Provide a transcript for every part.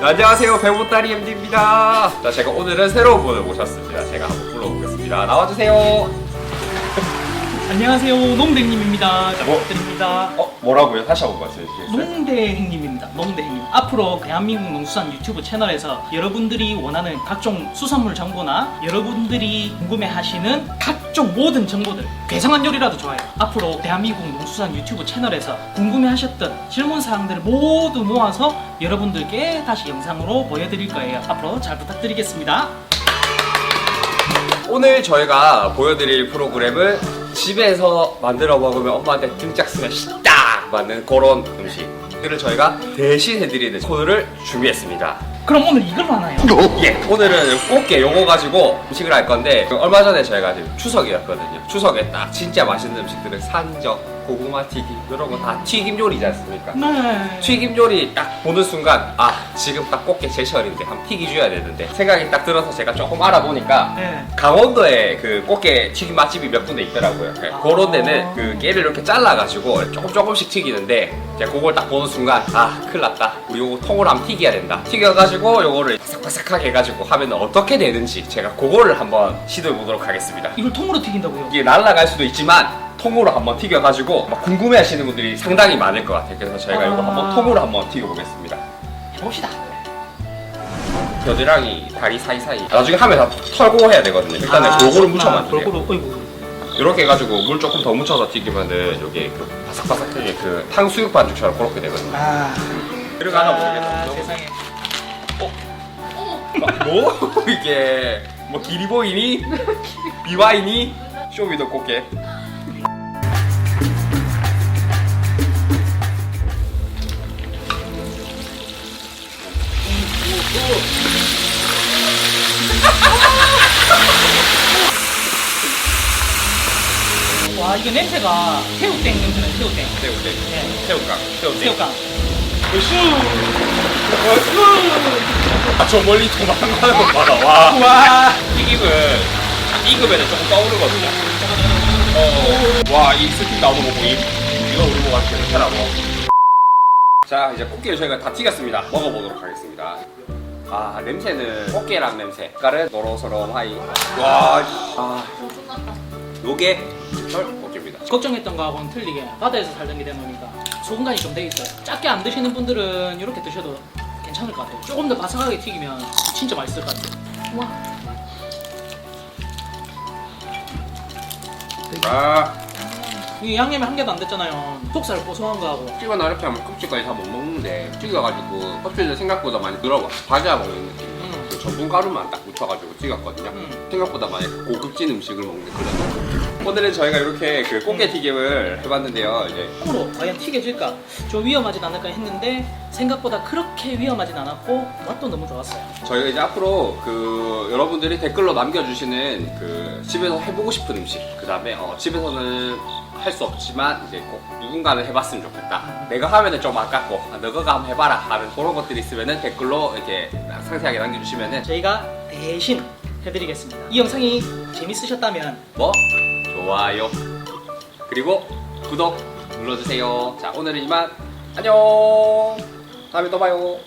안녕하세요. 배보따리 MD입니다. 자 제가 오늘은 새로운 분을 모셨습니다. 제가 한번 불러보겠습니다. 나와주세요 안녕하세요 농대행님입니다 잘 뭐? 부탁드립니다 어? 뭐라고요? 다시 한번 말씀해 주시겠어요? 농대 행님입니다 농대 행님 앞으로 대한민국 농수산 유튜브 채널에서 여러분들이 원하는 각종 수산물 정보나 여러분들이 궁금해하시는 각종 모든 정보들 괴상한 요리라도 좋아요 앞으로 대한민국 농수산 유튜브 채널에서 궁금해하셨던 질문 사항들을 모두 모아서 여러분들께 다시 영상으로 보여드릴 거예요 앞으로 잘 부탁드리겠습니다 오늘 저희가 보여드릴 프로그램은 집에서 만들어 먹으면 엄마한테 등짝 쓰면 딱 맞는 그런 음식들을 저희가 대신 해드리는 코너를 준비했습니다 그럼 오늘 이걸로 하나요? 예, 오늘은 꽃게 요거 가지고 음식을 할 건데 그 얼마 전에 저희가 지금 추석이었거든요. 추석에 딱 진짜 맛있는 음식들을 산 적, 고구마 튀김 이런 거 다 튀김 요리지 않습니까? 네 튀김 요리 딱 보는 순간 아 지금 딱 꽃게 제철인데 한번 튀기줘야 되는데 생각이 딱 들어서 제가 조금 알아보니까 네. 강원도에 그 꽃게 튀김 맛집이 몇 군데 있더라고요. 네, 아. 그런 데는 그 깨를 이렇게 잘라가지고 조금 조금씩 튀기는데 제가 그걸 딱 보는 순간 아 큰일 났다. 우리 요거 통으로 한번 튀겨야 된다. 튀겨가지고 요거를 바삭바삭하게 해가지고 하면 어떻게 되는지 제가 그거를 한번 시도해 보도록 하겠습니다. 이걸 통으로 튀긴다고요? 이게 날아갈 수도 있지만 통으로 한번 튀겨가지고 막 궁금해하시는 분들이 상당히 많을 것 같아요. 그래서 저희가 이거 아. 한번 통으로 한번 튀겨보겠습니다. 해봅시다 겨드랑이 다리 사이사이 나중에 하면 다 털고 해야 되거든요. 일단은 골고루 묻혀만 돼요. 골고루 어이구 이렇게 해가지고 물 조금 더 묻혀서 튀기면은 여기 그 바삭바삭하게 그 탕수육 반죽처럼 그렇게 되거든요. 아 들어가나 아, 모르겠다. 세상에 아, 뭐 이게 뭐 기리보이니 비와이니 쇼미더 꽃게. 이게 냄새가 새우땡 냄새네 새우땡 새우 땡, 네. 새우깡, 새우 땡. 새우깡 아저 멀리 도망가는 거 봐라. 와. 우와 튀김은 익으면 조금 떠오르거든요. 어, 와, 이 스틱 나오는 거 보임? 이거 우리 보고 할게 괜찮아, 뭐. 자, 이제 꽃게를 저희가 다 튀겼습니다. 먹어보도록 하겠습니다. 아, 냄새는 꽃게랑 냄새. 색깔은 노로소롬하이. 와, 씨. 아. 요게 절. 걱정했던 거하고는 틀리게 바다에서 살던 게 되노니까 소금간이 좀 돼 있어요. 작게 안 드시는 분들은 이렇게 드셔도 괜찮을 것 같아요. 조금 더 바삭하게 튀기면 진짜 맛있을 것 같아요. 우와. 아, 이 양념이 한 개도 안 됐잖아요. 속살 고소한 거하고. 튀거나 이렇게 하면 껍질까지 다 못 먹는데 튀겨가지고 껍질도 생각보다 많이 들어가. 과자 먹는 느낌. 음. 그 전분 가루만 딱 묻혀가지고 튀겼거든요. 음. 생각보다 많이 고급진 음식을 먹는 그런. 오늘은 저희가 이렇게 그 꽃게 튀김을 해봤는데요. 이제 통으로 과연 튀겨질까 좀 위험하진 않을까 했는데 생각보다 그렇게 위험하진 않았고 맛도 너무 좋았어요 저희가 이제 앞으로 그 여러분들이 댓글로 남겨주시는 그 집에서 해보고 싶은 음식, 그 다음에 어, 집에서는 할 수 없지만 이제 꼭 누군가는 해봤으면 좋겠다. 내가 하면은 좀 아깝고 아, 너가 한번 해봐라 하는 그런 것들이 있으면은 댓글로 이렇게 상세하게 남겨주시면은 저희가 대신 해드리겠습니다 이 영상이 재밌으셨다면 뭐 좋아요 그리고 구독 눌러주세요. 자 오늘은 이만 안녕. 다음에 또 봐요.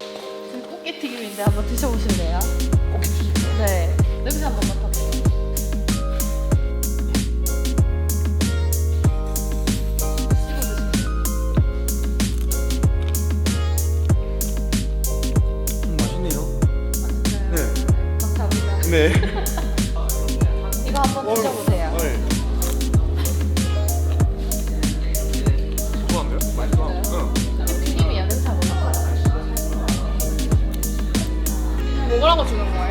지금 꽃게 튀김인데 한번 드셔보실래요? 네. 냄새 한번 맡아보세요. 맛있네요. 맛있어요. 감사합니다. 네. 이거 한번 드셔보세요. 뭐라고 주는 거예요?